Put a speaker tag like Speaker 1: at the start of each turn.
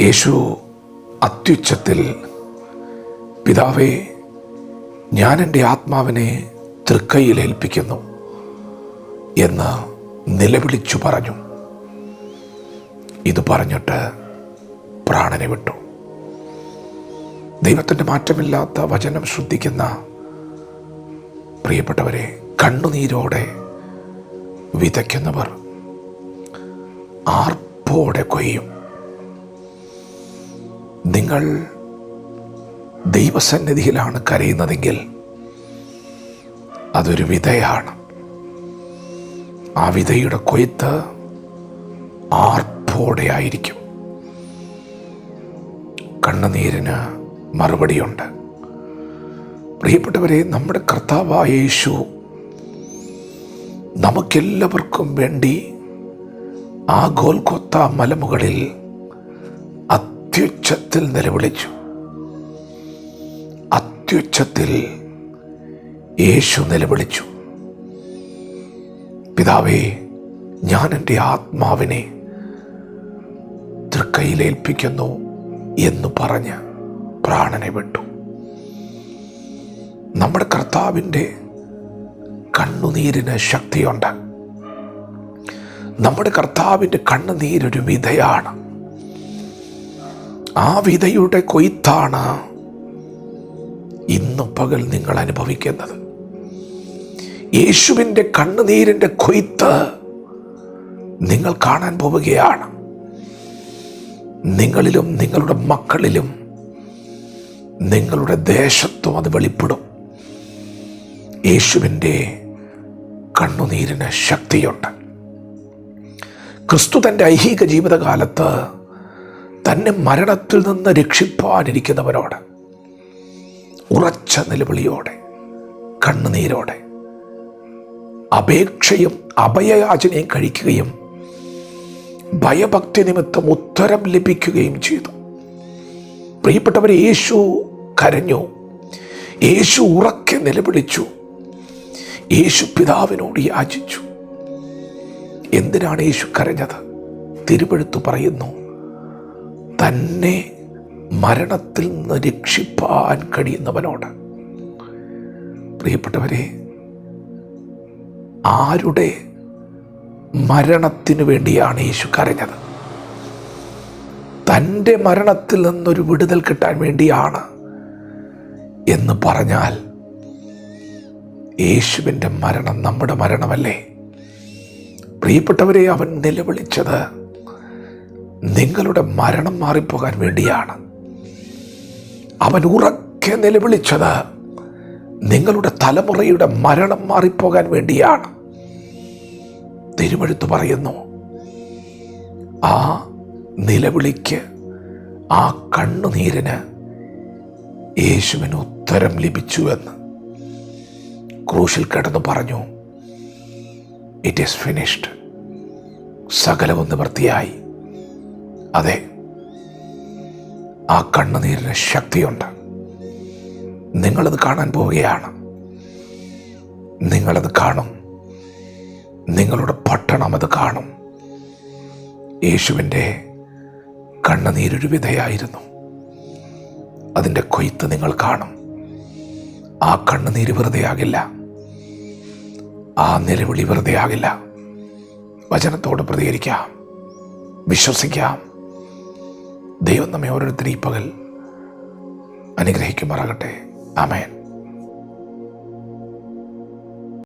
Speaker 1: യേശു അത്യുച്ചത്തിൽ പിതാവേ ഞാൻ എന്റെ ആത്മാവിനെ തൃക്കൈയിൽ ഏൽപ്പിക്കുന്നു എന്ന് നിലവിളിച്ചു പറഞ്ഞു. ഇത് പറഞ്ഞിട്ട് പ്രാണനെ വിട്ടു. ദൈവത്തിന്റെ മാറ്റമില്ലാത്ത വചനം ശ്രദ്ധിക്കുന്ന പ്രിയപ്പെട്ടവരെ കണ്ണുനീരോടെ വിതയ്ക്കുന്നവർ ആർപ്പോടെ കൊയ്യും. നിങ്ങൾ ദൈവസന്നിധിയിലാണ് കരയുന്നതെങ്കിൽ അതൊരു വിതയാണ് ആ വിതയുടെ കൊയ്ത്ത് ആർപ്പോടെ ആയിരിക്കും. കണ്ണുനീരിന് മറുപടിയുണ്ട്. പ്രിയപ്പെട്ടവരെ നമ്മുടെ കർത്താവായ യേശു നമുക്കെല്ലാവർക്കും വേണ്ടി ആ ഗോൽക്കൊത്ത മലമുകളിൽ അത്യുച്ചത്തിൽ നിലവിളിച്ചു. അത്യുച്ചത്തിൽ യേശു നിലവിളിച്ചു. പിതാവേ ഞാൻ എന്റെ ആത്മാവിനെ തൃക്കൈയിലേൽപ്പിക്കുന്നു എന്ന് പറഞ്ഞ് പ്രാണനെ വിട്ടു. നമ്മുടെ കർത്താവിന്റെ കണ്ണുനീരിന് ശക്തിയുണ്ട്. നമ്മുടെ കർത്താവിന്റെ കണ്ണുനീരൊരു വിധയാണ്. ആ വിധയുടെ കൊയ്ത്താണ് ഇന്ന് പകൽ നിങ്ങൾ അനുഭവിക്കുന്നത്. യേശുവിന്റെ കണ്ണുനീരിന്റെ കൊയ്ത്ത് നിങ്ങൾ കാണാൻ പോവുകയാണ്. നിങ്ങളിലും നിങ്ങളുടെ മക്കളിലും നിങ്ങളുടെ ദേശത്തും അത് വെളിപ്പെടും. യേശുവിന്റെ കണ്ണുനീരിന് ശക്തിയുണ്ട്. ക്രിസ്തു തന്റെ ഐഹിക ജീവിതകാലത്ത് തന്നെ മരണത്തിൽ നിന്ന് രക്ഷിപ്പാനിരിക്കുന്നവരോട് ഉറച്ച നിലവിളിയോടെ കണ്ണുനീരോടെ അപേക്ഷയും അഭയയാചനയും കഴിക്കുകയും ഭയഭക്തി നിമിത്തം ഉത്തരം ലഭിക്കുകയും ചെയ്തു. പ്രിയപ്പെട്ടവരെ യേശു കരഞ്ഞു. യേശു ഉറക്കെ നിലവിളിച്ചു. യേശു പിതാവിനോട് യാചിച്ചു. എന്തിനാണ് യേശു കരഞ്ഞത്? തിരുവെഴുത്തു പറയുന്നു തന്നെ മരണത്തിൽ നിന്ന് രക്ഷിപ്പാൻ കഴിയുന്നവനോട്. പ്രിയപ്പെട്ടവരെ ആരുടെ മരണത്തിനു വേണ്ടിയാണ് യേശു കരഞ്ഞത്? തന്റെ മരണത്തിൽ നിന്നൊരു വിടുതൽ കിട്ടാൻ വേണ്ടിയാണ് എന്ന് പറഞ്ഞാൽ യേശുവിന്റെ മരണം നമ്മുടെ മരണമല്ലേ? പ്രിയപ്പെട്ടവരെ അവൻ നിലവിളിച്ചത് നിങ്ങളുടെ മരണം മാറിപ്പോകാൻ വേണ്ടിയാണ്. അവൻ ഉറക്കെ നിലവിളിച്ചത് നിങ്ങളുടെ തലമുറയുടെ മരണം മാറിപ്പോകാൻ വേണ്ടിയാണ്. തിരുവഴുത്ത് പറയുന്നു ആ നിലവിളിക്ക് ആ കണ്ണുനീരിന് യേശുവിന് ഉത്തരം ലഭിച്ചു എന്ന് ക്രൂശിൽ കിടന്ന് പറഞ്ഞു. ഇറ്റ് ഈസ് ഫിനിഷ്ഡ് സകലവും നിവൃത്തിയായി അതെ ആ കണ്ണുനീരിന് ശക്തിയുണ്ട്. നിങ്ങളത് കാണാൻ പോവുകയാണ്. നിങ്ങളത് കാണും. നിങ്ങളുടെ പട്ടണം അത് കാണും. യേശുവിന്റെ കണ്ണുനീരൊരു വിധയായിരുന്നു. അതിന്റെ കൊയ്ത്ത് നിങ്ങൾ കാണും. ആ കണ്ണുനീര് വെറുതെയാകില്ല. ആ നിലവിളി വെറുതെയാകില്ല. വചനത്തോട് പ്രതികരിക്കാം. വിശ്വസിക്കാം. ദൈവം നമ്മെ ഓരോരുത്തരും ഈ പകൽ അനുഗ്രഹിക്കുമാറാകട്ടെ. ആമേൻ.